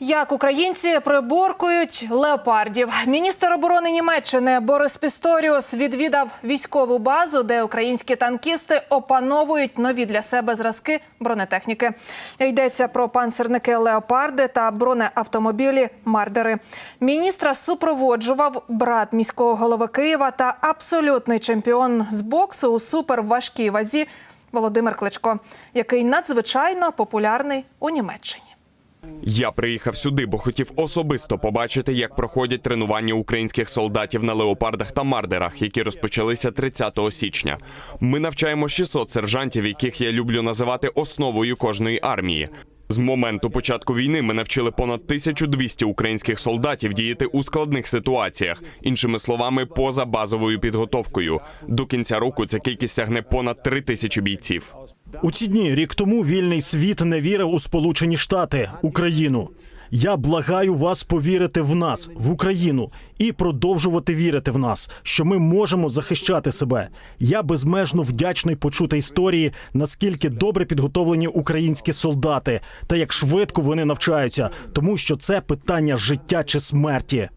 Як українці приборкують леопардів? Міністр оборони Німеччини Борис Пісторіус відвідав військову базу, де українські танкісти опановують нові для себе зразки бронетехніки. Йдеться про панцерники леопарди та бронеавтомобілі Мардери. Міністра супроводжував брат міського голови Києва та абсолютний чемпіон з боксу у суперважкій вазі Володимир Кличко, який надзвичайно популярний у Німеччині. Я приїхав сюди, бо хотів особисто побачити, як проходять тренування українських солдатів на леопардах та мардерах, які розпочалися 30 січня. Ми навчаємо 600 сержантів, яких я люблю називати основою кожної армії. З моменту початку війни ми навчили понад 1200 українських солдатів діяти у складних ситуаціях, іншими словами, поза базовою підготовкою. До кінця року ця кількість сягне понад 3 тисячі бійців. У ці дні рік тому вільний світ не вірив у Сполучені Штати, Україну. Я благаю вас повірити в нас, в Україну, і продовжувати вірити в нас, що ми можемо захищати себе. Я безмежно вдячний почути історії, наскільки добре підготовлені українські солдати, та як швидко вони навчаються, тому що це питання життя чи смерті.